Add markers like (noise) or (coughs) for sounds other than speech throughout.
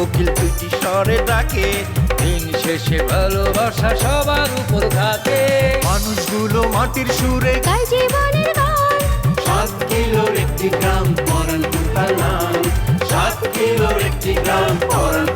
কোকিল দুইটি স্বরে ডাকে। দিন শেষে ভালোবাসা সবার উপর থাকে মানুষগুলো মাটির সুরে গায় জীবনের গান। সাত কিলোর একটি গ্রাম পরান তার নাম। সাত কিলোর একটি গ্রাম পরানপুর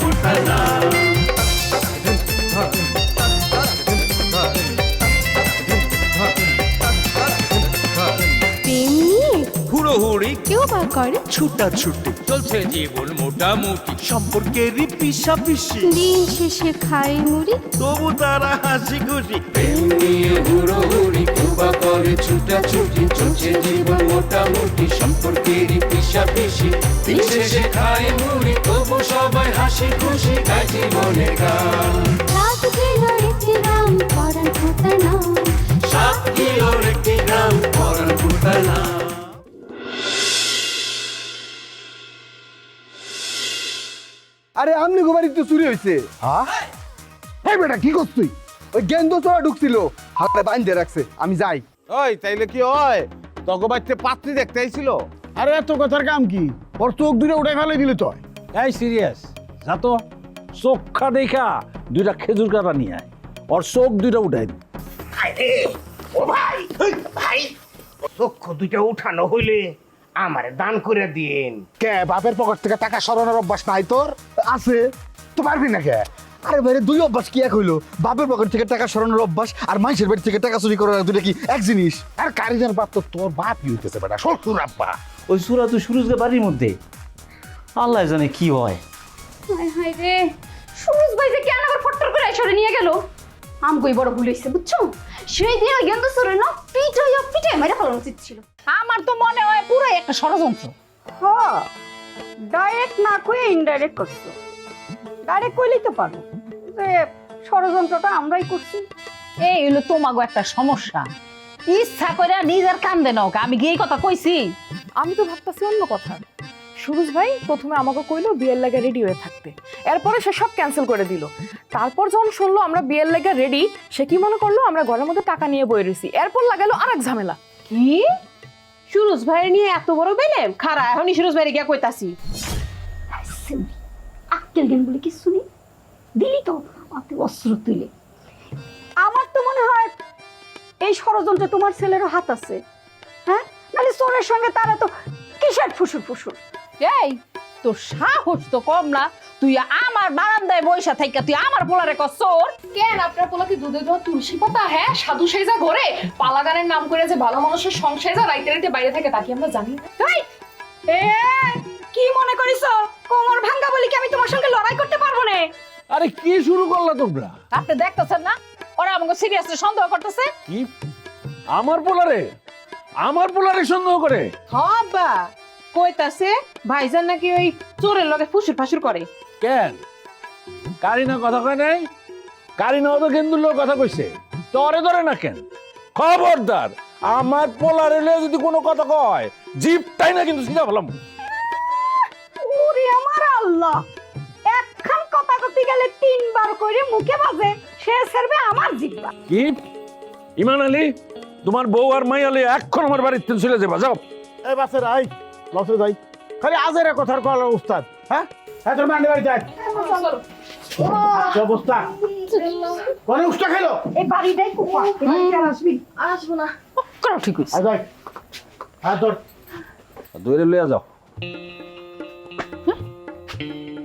করে? ছুটা ছুটি চলছে জীবন মোটামুটি। সম্পর্কেরই পিসা পিসি দিন শেষে খাই মুড়ি? তবু তারা হাসি খুশি। প্রেম নিয়ে হুড়োহুড়ি কুবা করে ছুটাছুটি চলছে জীবন মোটামুটি। সম্পর্কেরই পিসা পিসি দিন শেষে খায় মুড়ি তবু সবাই হাসি খুশি গায় জীবনের গান। রাত গেল একটি গ্রাম পরান ফুটার নাম সাত কিলোর একটি গ্রাম পরানপুর তার আরে আমনি গোবারি তো চুরি হয়েছে হ্যাঁ? এই বেটা কি করছ তুই? ওই গেন্দ চড়া ঢুকছিল। হাতে বাইন্ধে রাখছে আমি যাই। ওই তাইলে কি হয়? তগো বাচ্চা পাত্রী দেখতে আইছিল? আরে এত কথার কাম কি? ওর চোখ দুটো উঠে ফেলে দিলে তো এই সিরিয়াস যা তো। চোখা দেখা দুইটা খেজুর কাটা নিয়ে আয়। ওর চোখ দুইটা উঠাই দে। চক্ষু দুইটা উঠানো হইলে আমারে দান করে দিন। কে বাপের পকেট থেকে টাকা সরানোর অভ্যাস নাই তোর? আছে। তো পারবি না কে? আরে ভাইরে দুই অভ্যাস কি এক হইল? বাপের পকেট থেকে টাকা সরানোর অভ্যাস আর মানুষের বাড়ি থেকে টাকা চুরি করার দুটো কি এক জিনিস? আর কারিজের বাপ তো তোর বাপই হইতেছে বেটা? শ্বশুর আব্বা। ওই সুরা তো সুরুজকে বাড়ির মধ্যে? আল্লাহ জানে কি হয়। হায় হায় রে সুরজ ভাই যে কেন আবার ফট্টর করে সরে নিয়ে গেল? আমগোই বড় ভুল হয়েছে বুঝছ? সেই দিন গেন্দ সরে না পিঠে পিঠে মেরে ফেলানো উচিত ছিল। আমার তো মনে হয় পুরো একটা ষড়যন্ত্র। হ্যাঁ ডাইরেক্ট না কয়ে ইনডাইরেক্ট করছ। ডাইরেক্ট কইলেই তো পারো যে ষড়যন্ত্রটা আমরাই করছি। এই হলো তোমাগো একটা সমস্যা। ইচ্ছা করে নিজের কান্দে নাও আমি গিয়ে এই কথা কইছি? আমি তো ভাবতেছি অন্য কথা। সুরজ ভাই প্রথমে আমাকে কইলো বিয়ের লাগে রেডি হয়ে থাকতে। এরপরে সে সব ক্যান্সেল করে দিল। তারপর যখন শুনলো আমরা বিয়ের লাগে রেডি সে কি মনে করল আমরা ঘরের মধ্যে টাকা নিয়ে বয়ে রয়েছি এরপর লাগালো আরেক ঝামেলা। কি? সুরজ ভাইয়ের নিয়ে এত বড় বেলে খারা এখন সুরজ ভাইয়ের গিয়া কইতাছি। আক্কেল জ্ঞান বলে কিছু নেই দিলি তো অস্ত্র তুলে আমার তো মনে হয় এই ষড়যন্ত্রে তোমার ছেলেরও হাত আছে। হ্যাঁ? মানে চোরের সঙ্গে তারা তো কিসের ফুসুর ফুসুর এই তোর সাহস তো কম না। তুই আমার বারান্দায় বইসা থাইকা তুই আমার পোলারে কসর কেন আপনার পোলা কি দুধে দেওয়া তুলসী পাতা হ্যাঁ? সাধু সেজা ঘরে? পালাগানের নাম করে যে ভালো মানুষের সংসার রাইতে রাইতে বাইরে থাকে তা কি আমরা জানি তাই এ কি মনে করিস? কোমর ভাঙ্গা বলি কি আমি তোমার সঙ্গে লড়াই করতে পারব না? আরে কি শুরু করলা তোমরা? আপনি দেখতেছেন না? ওরা আমাকে সিরিয়াসলি সন্দেহ করতেছে। কি? আমার পোলারে? আমার পোলারে সন্দেহ করে? হবা কইতাছে ভাইজান নাকি ওই চোরের লগে ফুসুর ফাসুর করে। কেন? কারিনা কথা কয় নাই? কারিনা তো কেন্দুর লোক কথা কইছে। তরে ধরে না কেন? খবরদার আমার পোলারে যদি কোনো কথা কয় জিপটাই না কিন্তু সিধা বললাম ওরে আমার আল্লাহ। একখান কথা কইতে গেলে তিনবার করে মুখে বাজে সে সেরবে আমার জিব্বা। কি? ইমান আলী তোমার বউ আর মাই আলী এখন আমার বাড়িতে চলে যাবা যাও। এই বাসের আই লসে যাই। খালি আজের কথার কল উস্তাদ হ্যাঁ? হ্যাঁ তোর মান্ডি বাড়ি যাই কি অবস্থা? কোনে উস্তা খেলো? এই বাড়িটাই কুপা আসবি? আসব না। করো ঠিক আয় যাই। হ্যাঁ তোর। দৌড়ে লইয়া যাও।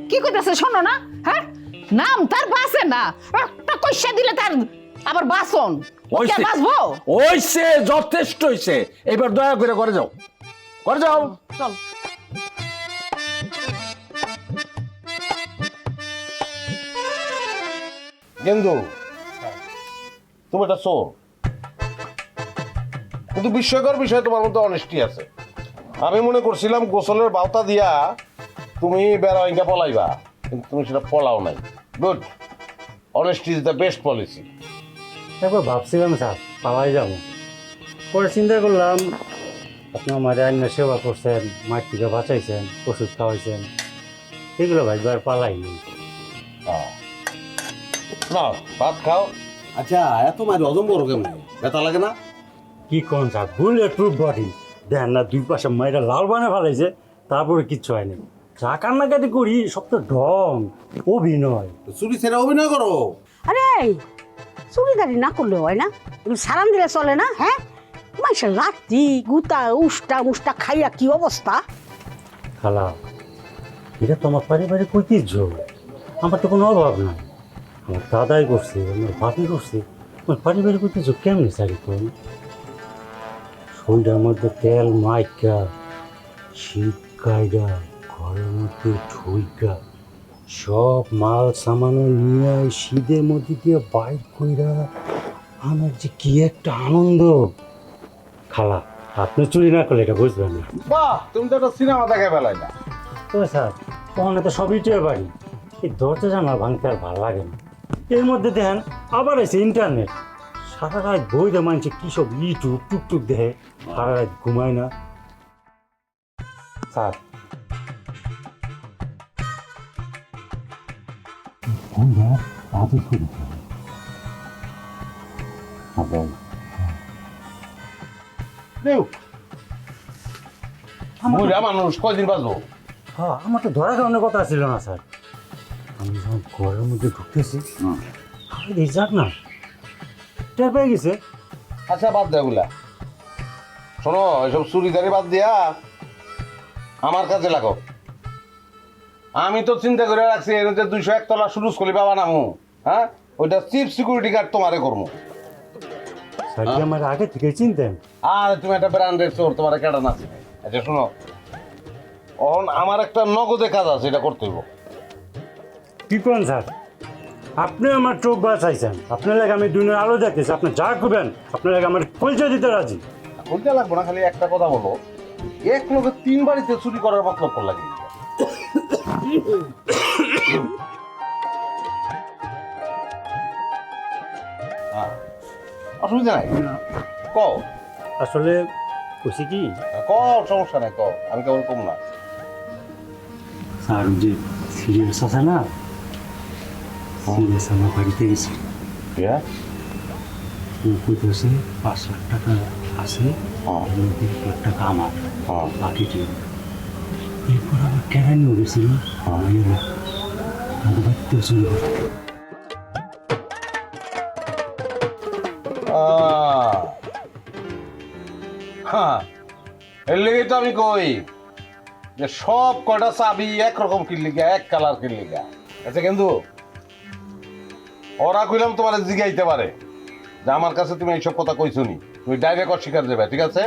কি কইতাছে শোনো না হ্যাঁ? নাম তার বাসে না। একটা কইসা দিলে তার আবার বাসন? ও কি আর হইছে। বাসবো? ওইছে যথেষ্ট হইছে। এবার দয়া করে করে যাও। করে যাও। চল। গেন্দু তুমি এটা চোর কিন্তু বিস্ময়কর বিষয়ে তোমার মধ্যে অনেস্টি আছে। আমি মনে করছিলাম গোসলের বাউতা দিয়া তুমি বেড়াইঙ্গা পলাইবা কিন্তু তুমি সেটা পলাও নাই। Good honesty is the best policy একবার ভাবছিলাম স্যার পালাই যাব। পরে চিন্তা করলাম আপনি আমার রান্না সেবা করছেন মাঠ থেকে বাঁচাইছেন ওষুধ খাওয়াইছেন এগুলো ভাই ভাইবার পালাই নেই। না ভাত খাও। আচ্ছা এত মাঝে অদম বড় কেমন? ব্যথা লাগে না? কি কোন স্যার বুলেট প্রুফ বডি। দেখেন না দুই পাশে মায়েরা লাল বানে ফেলাইছে তারপরে কিচ্ছু হয়নি যা কান্নাকাটি করি সব তো ঢং অভিনয়। চুরি ছেড়ে অভিনয় করো। আরে চুরিদারি না করলে হয় না? সারান দিলে চলে না? হ্যাঁ? মানুষের লাঠি গুতা, উষ্টা, মুষ্টা খাইয়া কি অবস্থা? খালা, এটা তো আমার পারিবারিক ঐতিহ্য। আমার তো কোনো অভাব নাই। আমার দাদাই করছে, আমার বাপি করছে। আমার পারিবারিক ঐতিহ্য কেমনি সারি কোন শরীরের মধ্যে তেল মাইকা, শীত গাইগা ঘরের মধ্যে ঠুইকা সব মাল সামানো নিয়ে শীতের মধ্যে দিয়ে বাইর কইরা, আমার যে কি একটা আনন্দ। খালা আপনি চুরি না করলে এটা বুঝবেন না। বাহ তুমি তো একটা সিনেমা দেখে বেলায় না। তবে স্যার ওখানে তো সবই টের বাড়ি। এই দরজা জানলা ভাঙতে আর ভালো লাগে না। এর মধ্যে দেখেন আবার এসে ইন্টারনেট। সারা রাত বইতে মানছে কী সব ইউটিউব টুকটুক দেখে সারা রাত ঘুমায় না। স্যার। ফোনটা আজও শুরু আবার বুড়া মানুষ কয়দিন বাঁচবো? হ্যাঁ আমার তো ধরা কারণে কথা ছিল না স্যার। আমি যখন ঘরের মধ্যে ঢুকতেছি যাক না টের পেয়ে গেছে। আচ্ছা বাদ দে ওগুলা। শোনো এসব চুরিদারি বাদ দিয়া আমার কাছে লাগো। আমি তো চিন্তা করে রাখছি এর মধ্যে দুইশো একতলা সুরুজ করি বাবা নামু হ্যাঁ? ওইটা চিফ সিকিউরিটি গার্ড তোমারে করব স্যার কি আমার আগে থেকে চিনতেন? আর তুমি একটা ব্র্যান্ডের চোর তোমার কেটা না আচ্ছা শোনো এখন আমার একটা নগদে কাজ আছে এটা করতে হইব। কি করেন স্যার? আপনি আমার চোখ বাঁচাইছেন। আপনার লাগে আমি দুনিয়ার আলো দেখতেছি আপনি যা করবেন আপনার লাগে আমার পরিচয় দিতে রাজি। বলতে লাগবো না খালি একটা কথা বলো। এক লোকে তিন বাড়িতে চুরি করার মতলব করলা কি (coughs) হ্যাঁ, অসুবিধা নাই। ক আসলে কইছি কি? ক সমস্যা নাই ক আমি কেমন কম না। স্যার যে সিরিয়াস আছে না? সিরিয়াস আমার বাড়িতে গেছি। হ্যাঁ ও কইতেছে পাঁচ লাখ টাকা আছে হ্যাঁ। এক লাখ টাকা আমার হ্যাঁ। বাকিটি এরপর আবার কেন নিয়ে গেছিল। আমি আমাদের চলে এর লেগে তো আমি কই যে সব কয়টা চাবি একরকম কিনলিগা এক কালার কিনলিগা আচ্ছা কিন্তু ওরা কইলাম তোমার জিগাইতে পারে। যে আমার কাছে তুমি এইসব কথা কইছো নি তুমি ডাইরেক্ট অস্বীকার দেবে ঠিক আছে?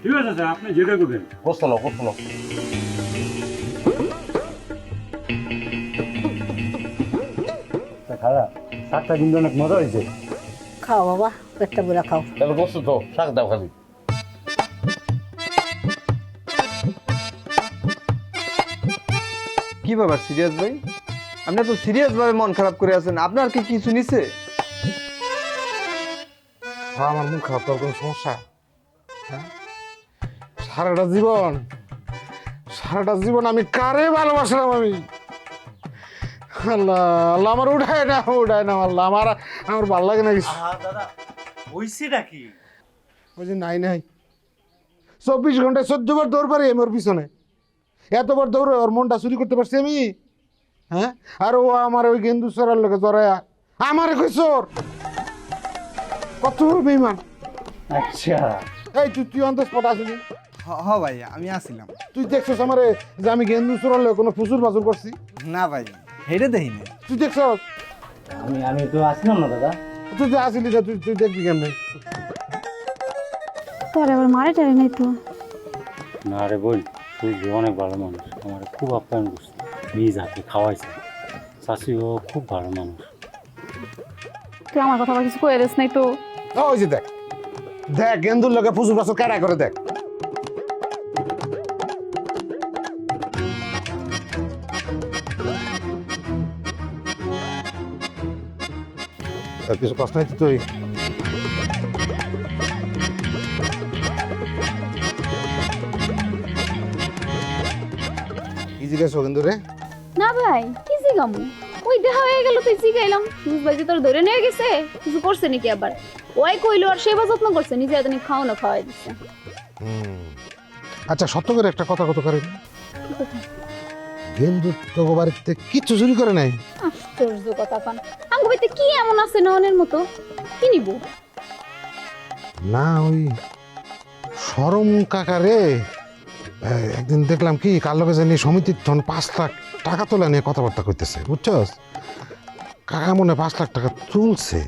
ঠিক আছে স্যার আপনি যেটা করবেন। প্রশ্ন প্রশ্ন খারাপ শাকটা কিন্তু অনেক মজা হয়েছে খাও বাবা পেটটা বুড়া খাও। তাহলে বসছো তো শাক দাও খালি। কি ব্যাপার সিরিয়াস ভাই? আপনি তো সিরিয়াস ভাবে মন খারাপ করে আছেন আপনার কি কিছু নিছে? হ্যাঁ আমার মুখ খারাপ তোর কোনো সমস্যা? হ্যাঁ? সারাটা জীবন সারাটা জীবন আমি কারে ভালোবাসলাম আমি? আল্লাহ আল্লাহ আমার উঠায় না উঠায় না আল্লাহ আমার আমার ভালো লাগে না কিছু। দাদা হইছেটা কি? ওই যে নাই নাই। চব্বিশ ঘন্টায় চোদ্দ বার দৌড় পারি আমার পিছনে। এতবার দৌড়ে ওর মনটা চুরি করতে পারছি আমি? হ্যাঁ? আর ও আমার ওই গেন্দু চোরার লোকে জড়ায়া। আমার কই চোর? কত বড় বেইমান। আচ্ছা। এই তুই তুই অন্ত স্পট আসিনি হ ভাই আমি আসিলাম তুই দেখছিস আমারে যে আমি গেন্দু চোরার লোকে কোনো ফুসুর বাসুর করছি? না ভাই হেরে দেখিনি। তুই দেখছ আমি আমি তো আসলাম না দাদা। তুই যে আসিলি না তুই তুই দেখবি কেমনে? তোর আবার মারে টারে নাই তো। না রে বোন সূর্য অনেক ভালো মানুষ। আমার খুব আপ্যায়ন করছে নিজ হাতে খাওয়াইছে। শাশুড়িও খুব ভালো মানুষ। তুই আমার কথা আবার কিছু কয়ে দিস নাই তো? ওই যে দেখ। দেখ গেন্দুর লোকে ফুসুর বাসুর কেডা করে দেখ। কিছু কষ্ট নাই তো তুই? জিজ্ঞেস কিন্তু রে না ভাই কি জিগামু? ওই দেখা হয়ে গেল তুই জিগাইলাম। সুজ ভাই যে তোর ধরে নিয়ে গেছে কিছু করছে নাকি আবার? ওই কইলো আর সেবা যত্ন করছে নিজে এতনি খাও না খাওয়াই দিচ্ছে আচ্ছা সত্য করে একটা কথা কত করে গেন্দু তো বাড়িতে কিচ্ছু চুরি করে নাই। আশ্চর্য কথা পান আঙ্গু বাড়িতে কি এমন আছে ননের মতো? কি নিব? না ওই সরম কাকারে এই, একদিন দেখলাম কি কার লোকে জানি সমিতির ধন পাঁচ লাখ টাকা তোলা নিয়ে কথাবার্তা করতেছে বুঝছস? কাকা মনে পাঁচ লাখ টাকা তুলছে।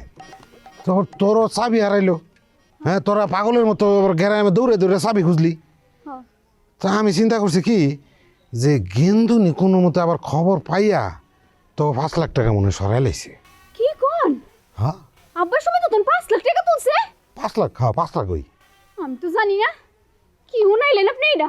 তোর তোরও চাবি হারাইলো। হ্যাঁ তোরা পাগলের মতো গ্যারামে দৌড়ে দৌড়ে চাবি খুঁজলি। হ্যাঁ। তা আমি চিন্তা করছি কি যে গেন্দুনি কোনো মতো আবার খবর পাইয়া তো পাঁচ লাখ টাকা মনে সরাই লাইছে। কি কোন? হ্যাঁ। আব্বার সময় তো পাঁচ লাখ টাকা তুলছে? পাঁচ লাখ হ্যাঁ পাঁচ লাখ ওই। আমি তো জানি না। কি শুনাইলেন আপনি এটা?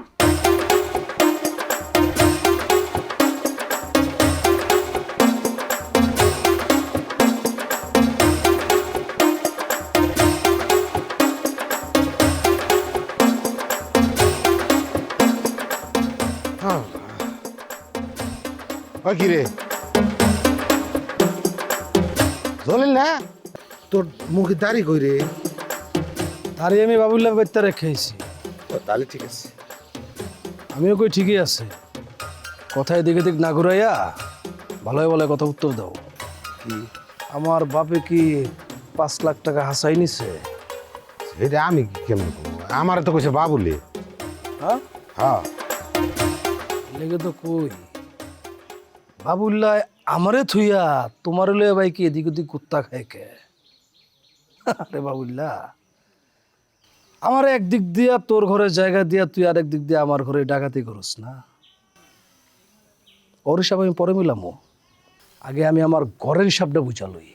কি রে। জলিল না? তোর মুখে দাড়ি কই রে? আরে আমি বাবুল্লাহ বাচ্চা রেখেছি তাহলে ঠিক আছে। আমিও কই ঠিকই আছে। কথায় দিকে দিক না ঘুরাইয়া ভালোই বলে কথা উত্তর দাও। কি? আমার বাপে কি পাঁচ লাখ টাকা হাসাই নিছে? এটা আমি কি কেমন আমার তো কইছে বাবুলে। হ্যাঁ? হ্যাঁ। লেগে তো কই? বাবুল্লাহ, আমারে থুইয়া তোমার লয়ে ভাই কি এদিক ওদিক কুত্তা খায় কে? আরে বাবুল্লাহ, আমার একদিক দিয়া তোর ঘরে জায়গা দিয়া তুই আর একদিক দিয়ে আমার ঘরে ডাকাতি করস না। ওর হিসাব আমি পরে মিলামো। আগে আমি আমার ঘরের হিসাবটা বুঝালই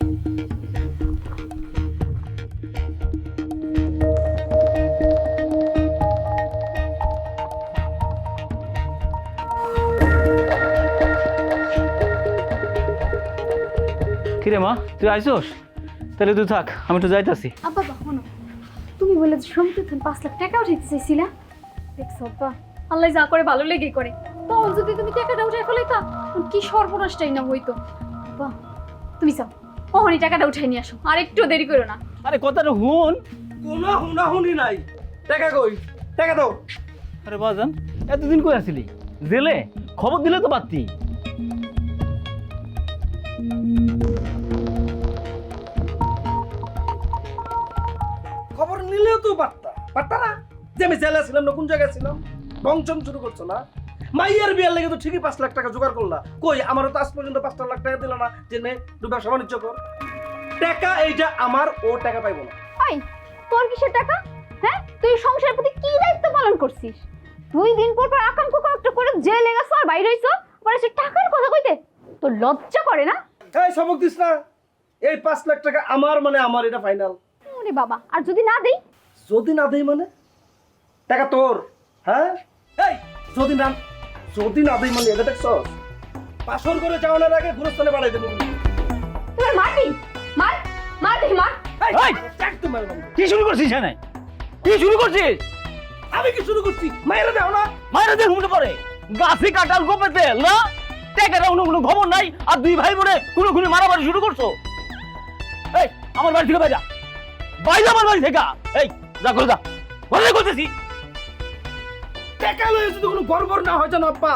কিরে মা তুই আইসোস? তাহলে তুই থাক আমি তো যাইতাছি। আব্বা বা শোনো। তুমি বলে যে সমিতি তুমি পাঁচ লাখ টাকা উঠাইতে চাইছিলা। দেখছ আব্বা আল্লাহ যা করে ভালো লেগে করে। তখন যদি তুমি টাকাটা উঠে ফেলে তা কি সর্বনাশটাই না হইতো। আব্বা তুমি যাও। ওহনি টাকাটা উঠাই নিয়ে আসো আর একটু দেরি করো না। আরে কথাটা হুন কোনো হুনা হুনি নাই। টাকা কই? টাকা দাও। আরে বাজান এতদিন কই আসিলি? জেলে? খবর দিলে তো পারতি। তো পারতা পারতা না? যে আমি জেলে ছিলাম না কোন জায়গায় ছিলাম? বংচন শুরু করছ না? মাইয়ার বিয়ার লেগে তো ঠিকই পাঁচ লাখ টাকা জোগাড় করলা। কই আমারও তো আজ পর্যন্ত পাঁচটা লাখ টাকা দিল না যে নে তুই ব্যবসা বাণিজ্য কর। টাকা এইটা আমার ও টাকা পাইবো না। তোর কিসের টাকা? হ্যাঁ? তুই সংসারের প্রতি কি দায়িত্ব পালন করছিস? দুই দিন পর পর আকাম একটা করে জেলে গেছো আর বাইরে হইছো? পরে সে টাকার কথা কইতে? তোর লজ্জা করে না? এই সবক দিস না। এই পাঁচ লাখ টাকা আমার মানে আমার এটা ফাইনাল ওরে বাবা আর যদি না দেই? যদি না দেই মানে? টাকা তোর হ্যাঁ? এই যদি না যদি না দেই মানে এটা দেখছস? পাশর করে যাওয়ানোর আগে গুরুস্থানে বাড়াই দেবো। তোমার মারবি মার মার দেখি মার। এই, একদম মারবো না। কি শুরু করছিস এখানে? কি শুরু করছিস? আমি কি শুরু করছি? মায়েরা দাও না। মায়েরা দিয়ে ঘুমতে পারে। গাছে কাটাল গোপে তেল না? টাকাটা কোনো কোনো খবর নাই আর দুই ভাই বোনে কোনো খুনি মারামারি শুরু করছ। এই আমার বাড়ি থেকে বাইজা বাইজা আমার বাড়ি থেকে এই যা করে যা। ঘরে করতেছি টাকা লয়ে যদি কোনো গড়বড় না হয় জানো আব্বা।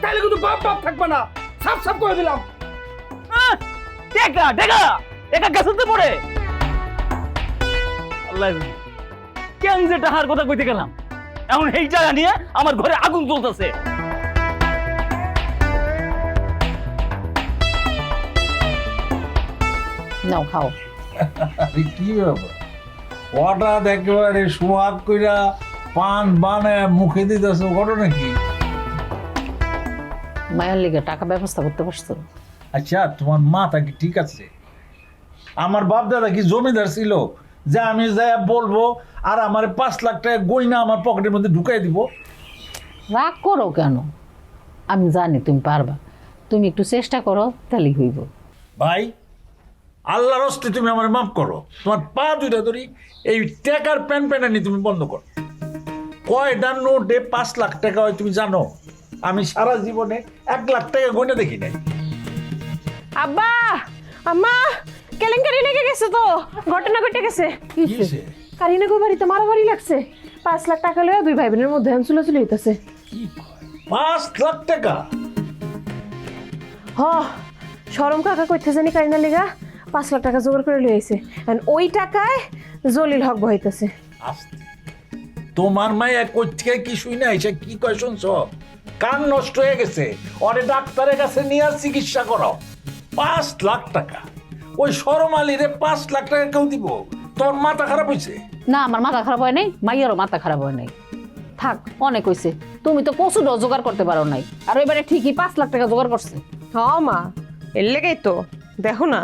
তাহলে কিন্তু বাপ বাপ থাকবে না। সাফ সাফ করে দিলাম। টাকা টাকা। পড়ে? আল্লাহ কেন যে টাকার কথা কইতে গেলাম। এখন এই জায়গা নিয়ে আমার ঘরে আগুন জ্বলতেছে। নাও খাও। আরে কি ব্যাপার? হঠাৎ একেবারে সোহাগ কইরা পান বানে মুখে দিতেছে ঘটনা কি? মায়ের লিগে টাকা ব্যবস্থা করতে পারছ? আচ্ছা তোমার মাথা কি ঠিক আছে? আমার বাপ দাদা কি জমিদার ছিল? যে আমি যাই বলব আর আমার পাঁচ লাখ টাকা গয়না আমার পকেটের মধ্যে ঢুকাই দিব। রাগ করো কেন? আমি জানি তুমি পারবা। তুমি একটু চেষ্টা করো তাহলেই হইব। ভাই আল্লাহর হস্তে তুমি আমার মাফ করো। তোমার পা দুইটা ধরি এই টাকার প্যান প্যানানি তুমি বন্ধ করো। কয়টা নোটে পাঁচ লাখ টাকা হয় তুমি জানো? আমি সারা জীবনে এক লাখ টাকা গয়না দেখি নাই। আব্বা আম্মা কেলেঙ্কারি লেগে গেছে তো। ঘটনা ঘটে গেছে। কিসে? কারিনা গো বাড়িতে মারামারি লাগছে। পাঁচ লাখ টাকা লইয়া দুই ভাই বোনের মধ্যে চুলাচুলি হইতেছে। পাঁচ লাখ টাকা? হ সরম কাকা কইতে জানি কারিনা লিগা? পাঁচ লাখ টাকা জোগাড় করে আইছে। এন্ড ওই টাকায় জলিল হক বহাইতেছে। আস্তে। তোমার মায়া কোথেকে কি শুই না এসে কি কয় শুনছ? কান নষ্ট হয়ে গেছে। অরে ডাক্তারের কাছে নিয়ে আর চিকিৎসা করো। পাঁচ লাখ টাকা। ওই সরমালিরে পাঁচ লাখ টাকা কেউ দিব? তোর মাথা খারাপ হয়েছে না আমার মাথা খারাপ হয় নাই মাইয়ারও মাথা খারাপ হয় নাই। থাক অনেক হইছে তুমি তো কচুটাও জোগাড় করতে পারো নাই। আর এবারে ঠিকই পাঁচ লাখ টাকা জোগাড় করছে। হ মা এর লেগেই তো। দেখো না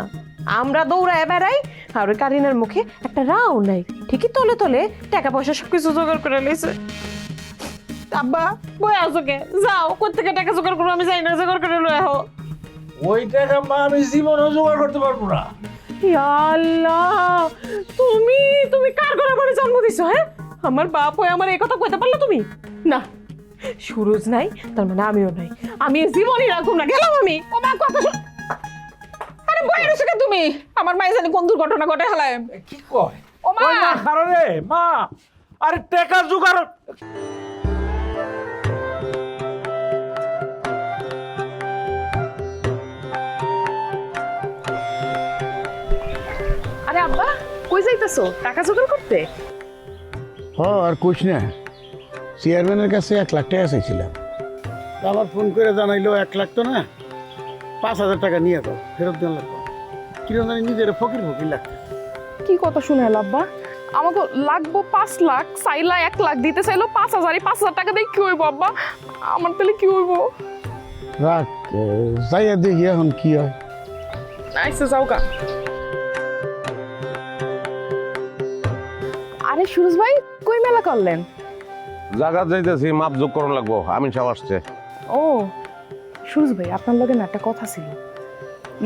আমরা দৌড়ায় বেড়াই আর ওই কারিনার মুখে একটা রাও নাই। ঠিকই তলে তলে টাকা পয়সা সবকিছু জোগাড় করে লইছে আব্বা বই আসো কে? যাও কোথেকে টাকা জোগাড় করব আমি যাই না জোগাড় করে লই আহো। ওই টাকা মা আমি জীবনও জোগাড় করতে পারব না। ইয়া আল্লাহ তুমি তুমি কার ঘরে ঘরে জন্ম দিছো হ্যাঁ? আমার বাপ হয়ে আমার এই কথা কইতে পারলে তুমি? না সুরজ নাই তার মানে আমিও নাই। আমি জীবনই রাখব না গেলাম আমি। ও মা কথা শুন। আরে বই রয়েছে তুমি? আমার মাই জানি কোন দুর্ঘটনা ঘটে হালায়। কি কয়? ও মা! কারণে মা! আরে টাকা জোগাড়! আরে আব্বা কই যাইতেছো? টাকা জোগাড় করতে? হ আর কোচ না। চেয়ারম্যানের কাছে এক লাখ টাকা চাইছিলাম। আবার ফোন করে জানাইলো এক লাখ তো না? পাঁচ হাজার টাকা নিয়ে তো ফেরত দেওয়া লাগবে। কিরম জানি নিজের ফকির ফকির লাগছে। কি কথা শুনে আব্বা? আমাকে লাগবো পাঁচ লাখ চাইলা এক লাখ দিতে চাইলো পাঁচ হাজার এই পাঁচ হাজার টাকা দিয়ে কি হইব আব্বা? আমার তাহলে কি হইব? রাখ যাইয়া দেখি এখন কি হয়। আইসে যাও গা। আরে সুরজ ভাই কই মেলা করলেন? জায়গা যাইতেছি মাপ যোগ করুন লাগবো আমিন সাহেব আসছে। ও সুরজ ভাই আপনার লগে না একটা কথা ছিল।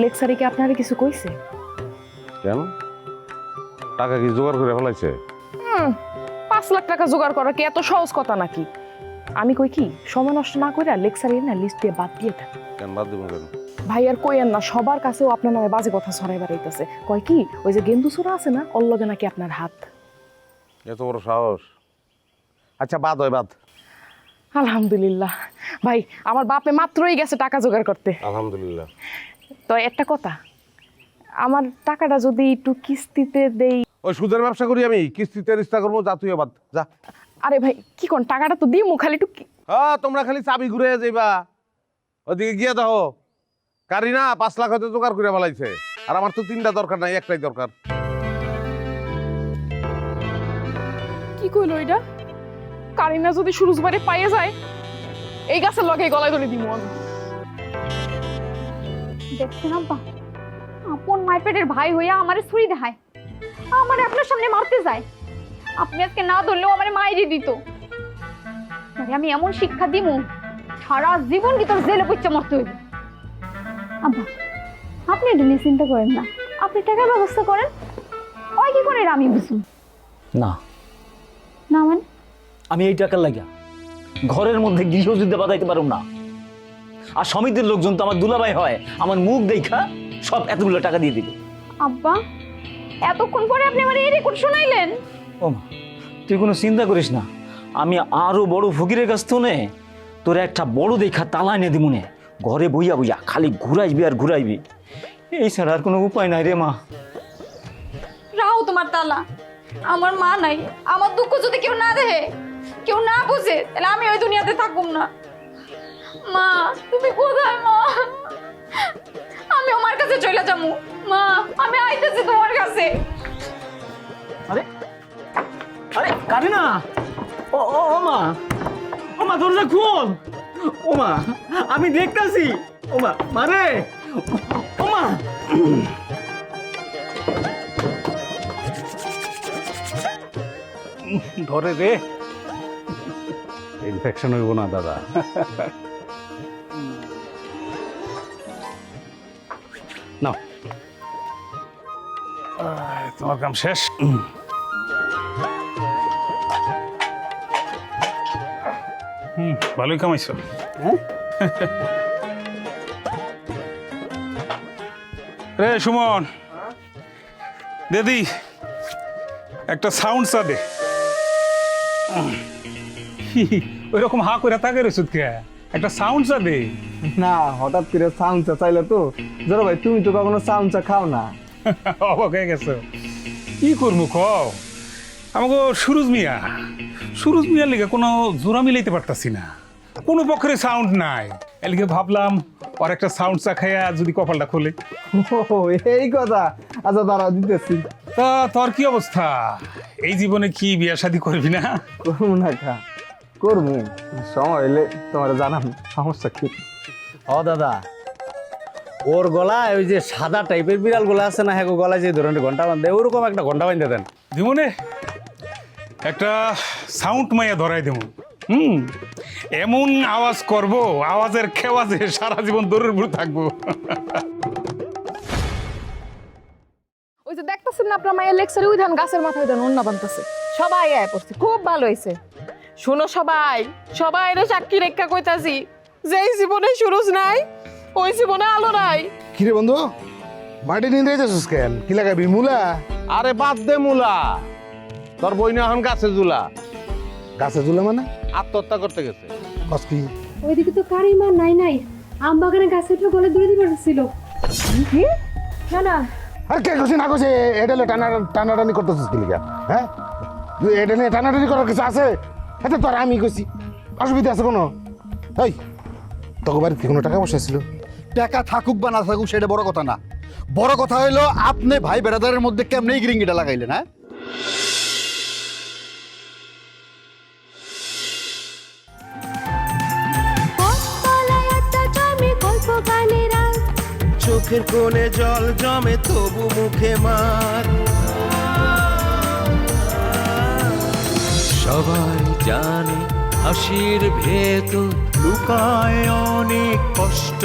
লেকচারে কি আপনারা কিছু কইছে? কেন? টাকা কি জোগাড় করে ফেলাইছে? হুম, পাঁচ লাখ টাকা জোগাড় করা কি এত সহজ কথা নাকি? আমি কই কি সময় নষ্ট না করে লেকচারে না লিস্ট দিয়ে বাদ দিয়ে দেন। কেন বাদ দিব কেন? ভাই আর কইয়েন না সবার কাছেও আপনার নামে বাজে কথা ছড়াই বেড়াইতেছে। কয় কি ওই যে গেন্দুসুরা আছে না ওর লগে নাকি আপনার হাত? এত বড় সাহস। আচ্ছা বাদ হয় বাদ। আলহামদুলিল্লাহ। ভাই আমার বাপে মাত্রই গেছে টাকা জোগাড় করতে। আলহামদুলিল্লাহ। তো একটা কথা আমার টাকাটা যদি একটু কিস্তিতে দেই ওই সুদের ব্যবসা করি আমি কিস্তিতে রিস্তা করব যা তুই বাদ যা। আরে ভাই কি কোন টাকাটা তো দিই খালি একটু হ্যাঁ তোমরা খালি চাবি ঘুরে যাইবা। ওদিকে গিয়ে দেখো কারিনা পাঁচ লাখ হয়তো জোগাড় করে ফেলাইছে। আর আমার তো তিনটা দরকার নাই একটাই দরকার। কি কইলো এটা? কারিনা যদি সুরজ বাড়ি পাইয়ে যায় এই গাছের লগে গলায় ধরে দিব আমি। দেখছেন আব্বা? আপন মায়ের পেটের ভাই হইয়া আমারে ছুরি দেখায়। আমারে আপনার সামনে মারতে যায়। আপনি আজকে না ধরলেও আমারে মাইরে দিত। আমি এমন শিক্ষা দিমু সারা জীবন কি তোর জেলে পইচা মরতে হইবে? আব্বা আপনি এটা নিয়ে চিন্তা করেন না। আপনি টাকার ব্যবস্থা করেন। ওই কি করে আমি বুঝুন। না। না মানে? আমি এই টাকার লাগিয়া ঘরের মধ্যে গৃহযুদ্ধে বাঁধাইতে পারুম না। আর সমিতির লোকজন তো আমার দুলাভাই হয় আমার মুখ দেখা সব এতগুলো টাকা দিয়ে দিবে। আব্বা এতক্ষণ পরে আপনি আমার এই রেকর্ড শোনাইলেন। ও মা তুই কোনো চিন্তা করিস না। আমি আরও বড় ফকিরের কাছ থেকে তোর একটা বড় দেখা তালা এনে দিমুনে ঘরে বইয়া বইয়া খালি ঘুরাইবি আর ঘুরাইবি। এই ছাড়া আর কোনো উপায় নাই রে মা। রাও তোমার তালা। আমার মা নাই আমার দুঃখ যদি কেউ না দেখে কেউ না বুঝে, তাহলে আমি ওই দুনিয়াতে থাকুম না। মা, তুমি কোথায়, মা? আমি আমার কাছে চলে যাব। মা, আমি আইতেছি তোমার কাছে। আরে আরে, কারিনা! ও ও ও মা ও মা, দরজা খুল। ও মা, আমি দেখতাছি। ও মা মারে ও মা। ধরে রে ইনফেকশন হইব না দাদা। নাও। তোমার কাম শেষ? হুম ভালোই কামাইছো। রে সুমন। দিদি একটা সাউন্ড চা দে ওই রকম হা করে তাকে রসুদ কে একটা সাউন্ড চা দে। না হঠাৎ করে সাউন্ড চা চাইলে তো। জোর ভাই তুমি তো কখনো সাউন্ড চা খাও না। (laughs) অবাক হয়ে গেছো। কি করব কও? আমাকে সুরজ মিয়া। সুরজ মিয়ার লিগে কোনো জোড়া মিলাইতে পারতাছি না। কোনো পক্ষের সাউন্ড নাই। এলিগে ভাবলাম আর একটা সাউন্ড চা খাইয়া যদি কপালটা খোলে। ও এই কথা। আচ্ছা দাঁড়াও দিতেছি। তা তোর কি অবস্থা? এই জীবনে কি বিয়া শাদি করবি না? করব না খা। করব? সময় হইলে তোমার জানাম সমস্যা কি? ও দাদা ওর গলায় ওই যে সাদা টাইপের বিড়াল গলা আছে না হ্যাঁ গলায় যে ধরনের ঘণ্টা বান্ধে ওরকম একটা ঘণ্টা বান্ধে দেন। একটা সাউন্ড মাইয়া ধরাই দেব হুম এমন আওয়াজ করব আওয়াজের খেওয়াজে সারা জীবন দৌড়ের উপর থাকব। ওই যে দেখতেছেন না আপনার মায়ের লেকচারে ওই ধান গাছের মাথায় ধান অন্য বানতেছে সবাই আয় পড়ছে খুব ভালো হয়েছে শোনো সবাই সবাই রে সাক্ষী রেখা কইতাছি। যেই জীবনে সুরজ নাই ওই জীবনে আলো নাই। কিরে বন্ধু মাটি নিয়ে যাচ্ছিস কেন? কি লাগাবি মূলা? আরে বাদ দে মুলা। তোর বই না এখন গাছে জুলা গাছে ঝুলে মানে? আত্মহত্যা করতে গেছে। কস কি? ওইদিকে তো কারিমা নাই নাই। আম বাগানে গাছে উঠে গলে দূরে দিবার ছিল। না না। আর কে খুশি না খুশি এটা হলে টানা টানাটানি করতেছিস কি লিগা? হ্যাঁ? নিয়ে টানাটানি করার কিছু আছে? এটা তো আর আমি কইছি। অসুবিধা আছে কোনো? এই তোকে বাড়িতে কোনো টাকা পয়সা ছিল টাকা থাকুক বা না থাকুক সেটা বড় কথা না। বড় কথা হইল আপনি ভাই বেড়াদারের মধ্যে কেমনে গ্রিঙ্গিটা লাগাইলেন হ্যাঁ? চোখের কোণে জল জমে তবু মুখে মার। সবাই জানে হাসির ভেত লুকায় অনেক কষ্ট।